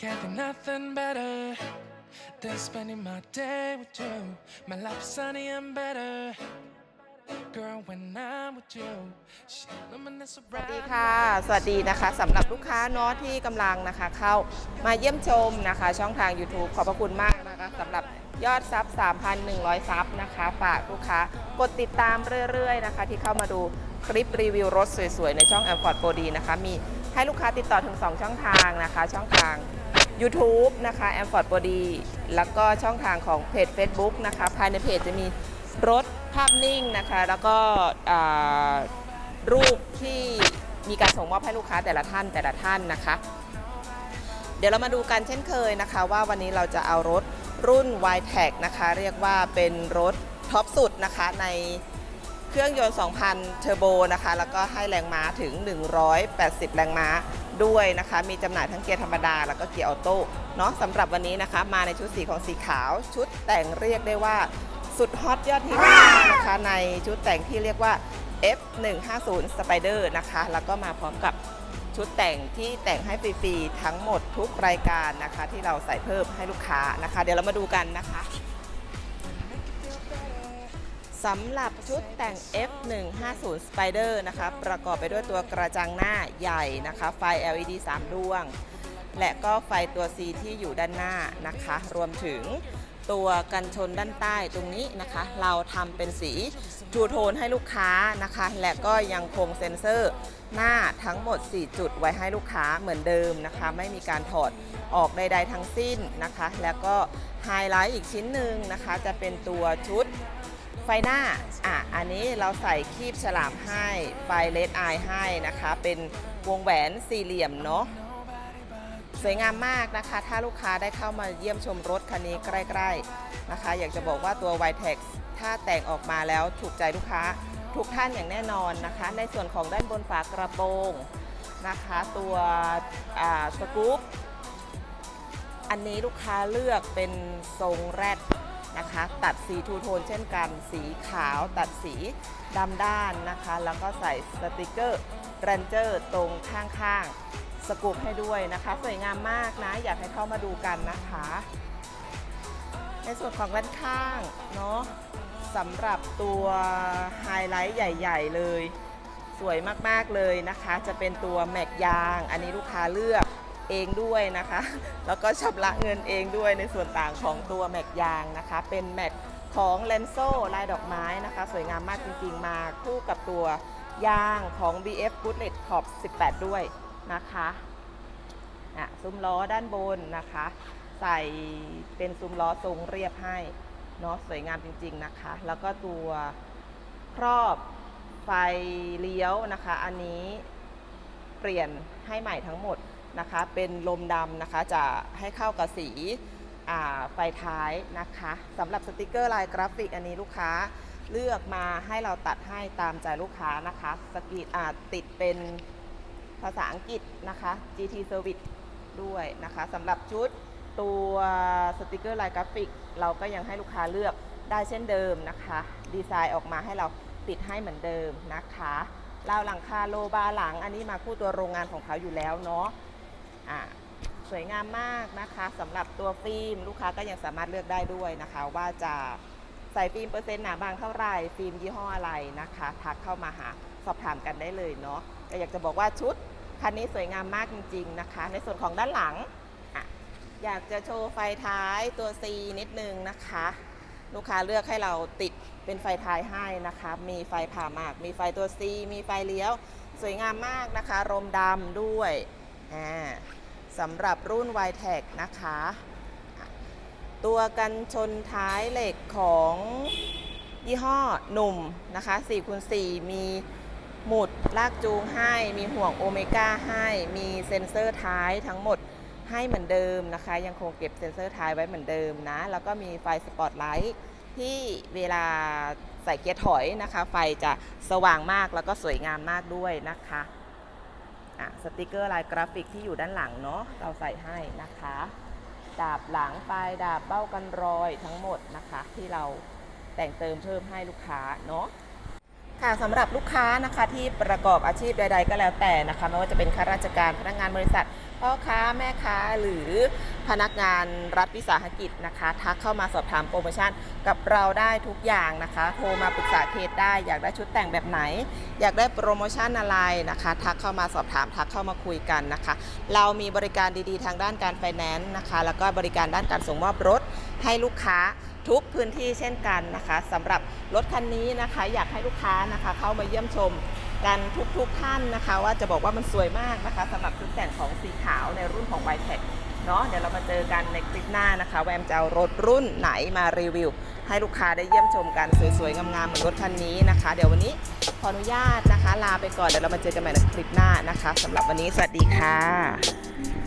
can't think nothing better than spending my day with you. My life's sunny and better. Girl, when I'm with you, she luminous สวัส around. ดีค่ะ สวัสดีนะคะสำหรับลูกค้าเนาะที่กำลังนะคะเข้ามาเยี่ยมชมนะคะ ช่องทาง YouTube ขอบพระคุณมากนะคะสำหรับยอดซับ 3,100 ซับนะคะ ฝากลูกค้ากดติดตามเรื่อยๆนะคะ ที่เข้ามาดูคลิปรีวิวรถสวยๆ ในช่อง a m f o r d 4 d นะคะ มีให้ลูกค้าติดต่อถึง 2 ช่องทางนะคะ ช่องทาง YouTube นะคะ a m f o r d 4 d แล้วก็ช่องทางของเพจ Facebook นะคะ ภายในเพจจะมีรถภาพนิ่งนะคะ แล้วก็รูปที่มีการส่งมอบให้ลูกค้าแต่ละท่านแต่ละท่านนะคะ เดี๋ยวเรามาดูกันเช่นเคยนะคะ ว่าวันนี้เราจะเอารถรุ่น y t e c นะคะ เรียกว่าเป็นรถท็อปสุดนะคะใน เครื่องยนต์ 2,000 เทอร์โบนะคะ แล้วก็ให้แรงม้าถึง 180 แรงม้าด้วยนะคะ มีจำหน่ายทั้งเกียร์ธรรมดา แล้วก็เกียร์ออโต้ เนาะสำหรับวันนี้นะคะ มาในชุดสีของสีขาว ชุดแต่งเรียกได้ว่าสุดฮอตยอดฮิตนะคะ ในชุดแต่งที่เรียกว่า F150 Spider นะคะ แล้วก็มาพร้อมกับชุดแต่งที่แต่งให้ฟรีๆทั้งหมดทุกรายการนะคะ ที่เราใส่เพิ่มให้ลูกค้านะคะ เดี๋ยวเรามาดูกันนะคะ สำหรับชุดแต่ง F150 Spider นะคะประกอบไปด้วยตัวกระจังหน้าใหญ่นะคะ ไฟ LED 3 ดวง และก็ไฟตัว C ที่อยู่ด้านหน้านะคะ รวมถึงตัวกันชนด้านใต้ตรงนี้นะคะ เราทำเป็นสีทูโทนให้ลูกค้านะคะ และก็ยังคงเซ็นเซอร์หน้าทั้งหมด 4 จุดไว้ให้ลูกค้าเหมือนเดิมนะคะ ไม่มีการถอดออกใดๆทั้งสิ้นนะคะ แล้วก็ไฮไลท์อีกชิ้นหนึ่งนะคะ จะเป็นตัวชุด ไฟหน้าอะอันนี้เราใส่คีบฉลามให้ ไฟเลดไอให้นะคะ เป็นวงแหวนสี่เหลี่ยมเนาะสวยงามมากนะคะ ถ้าลูกค้าได้เข้ามาเยี่ยมชมรถคันนี้ใกล้ ๆนะคะ อยากจะบอกว่าตัว y t e x ถ้าแต่งออกมาแล้วถูกใจลูกค้าทุกท่านอย่างแน่นอนนะคะ ในส่วนของด้านบนฝากระโปรงนะคะ ตัวสกู๊ปอันนี้ลูกค้าเลือกเป็นทรงแรด นะคะ ตัดสีทูโทนเช่นกัน สีขาวตัดสีดำด้านนะคะ แล้วก็ใส่สติกเกอร์แรนเจอร์ตรงข้างๆ สกูปให้ด้วยนะคะ สวยงามมากนะ อยากให้เข้ามาดูกันนะคะ ในส่วนของด้านข้างเนาะสำหรับตัวไฮไลท์ใหญ่ ๆ เลย สวยมากๆเลยนะคะ จะเป็นตัวแม็กยาง อันนี้ลูกค้าเลือก เองด้วยนะคะ แล้วก็ชำระเงินเองด้วยในส่วนต่างของตัวแม็กยางนะคะ เป็นแม็กของเลนโซลายดอกไม้นะคะ สวยงามมากจริงๆ มาคู่กับตัวยางของ BF Bullet Top 18 ด้วยนะคะอะซุ้มล้อด้านบนนะคะ ใส่เป็นซุ้มล้อทรงเรียบให้เนาะสวยงามจริงๆนะคะ แล้วก็ตัวครอบไฟเลี้ยวนะคะ อันนี้เปลี่ยนให้ใหม่ทั้งหมด นะคะเป็นลมดำนะคะจะให้เข้ากับสีไฟท้ายนะคะสำหรับสติกเกอร์ลายกราฟิกอันนี้ลูกค้าเลือกมาให้เราตัดให้ตามใจลูกค้านะคะสกีอาติดเป็นภาษาอังกฤษนะคะ GT Service ด้วยนะคะสำหรับชุดตัวสติกเกอร์ลายกราฟิก เราก็ยังให้ลูกค้าเลือกได้เช่นเดิมนะคะ ดีไซน์ออกมาให้เราติดให้เหมือนเดิมนะคะราวหลังคาโลบาหลัง อันนี้มาคู่ตัวโรงงานของเขาอยู่แล้วเนาะ อะสวยงามมากนะคะสำหรับตัวฟิล์มลูกค้าก็ยังสามารถเลือกได้ด้วยนะคะ ว่าจะใส่ฟิล์มเปอร์เซ็นต์หนาบางเท่าไหร่ฟิล์มยี่ห้ออะไรนะคะทักเข้ามาหาสอบถามกันได้เลยเนาะก็อยากจะบอกว่าชุดคันนี้สวยงามมากจริง ๆนะคะ ในส่วนของด้านหลังออยากจะโชว์ไฟท้ายตัว C นิดนึงนะคะ ลูกค้าเลือกให้เราติดเป็นไฟท้ายให้นะคะ มีไฟผ่ามาก มีไฟตัว C มีไฟเลี้ยว สวยงามมากนะคะ รมดำด้วยอ่า สำหรับรุ่น y t e c นะคะอะตัวกันชนท้ายเหล็กของยี่ห้อหนุ่มนะคะ4คูณ4มีหมุดลากจูงให้ มีห่วงโอเมก้าให้ มีเซ็นเซอร์ท้ายทั้งหมดให้เหมือนเดิมนะคะ ยังคงเก็บเซ็นเซอร์ท้ายไว้เหมือนเดิมนะ แล้วก็มีไฟสปอตไลท์ที่เวลาใส่เกียร์ถอยนะคะ ไฟจะสว่างมากแล้วก็สวยงามมากด้วยนะคะ อะสติกเกอร์ลายกราฟิกที่อยู่ด้านหลังเนาะเราใส่ให้นะคะ ดาบหลังปลายดาบเบ้ากันรอยทั้งหมดนะคะ ที่เราแต่งเติมเพิ่มให้ลูกค้าเนาะ ค่ะสำหรับลูกค้านะคะที่ประกอบอาชีพใด ๆ ก็แล้วแต่นะคะไม่ว่าจะเป็นข้าราชการพนักงานบริษัทพ่อค้าแม่ค้าหรือพนักงานรัฐวิสาหกิจนะคะ ทักเข้ามาสอบถามโปรโมชั่นกับเราได้ทุกอย่างนะคะ โทรมาปรึกษาเคสได้ อยากได้ชุดแต่งแบบไหน อยากได้โปรโมชั่นอะไรนะคะ ทักเข้ามาสอบถามทักเข้ามาคุยกันนะคะ เรามีบริการดีๆ ทางด้านการไฟแนนซ์นะคะ แล้วก็บริการด้านการส่งมอบรถให้ลูกค้า ทุกพื้นที่เช่นกันนะคะสำหรับรถคันนี้นะคะ อยากให้ลูกค้านะคะเข้ามาเยี่ยมชมกันทุกๆท่านนะคะ ว่าจะบอกว่ามันสวยมากนะคะสำหรับชุดแต่งของสีขาวในรุ่นของ y t e c เนาะเดี๋ยวเรามาเจอกันในคลิปหน้านะคะ แวมจะเอารถรุ่นไหนมารีวิว ให้ลูกค้าได้เยี่ยมชมกันสวยๆงามๆเหมือนรถคันนี้นะคะ เดี๋ยววันนี้ขออนุญาตนะคะ ลาไปก่อนเดี๋ยวเรามาเจอกันใหม่ในคลิปหน้านะคะสำหรับวันนี้สวัสดีค่ะ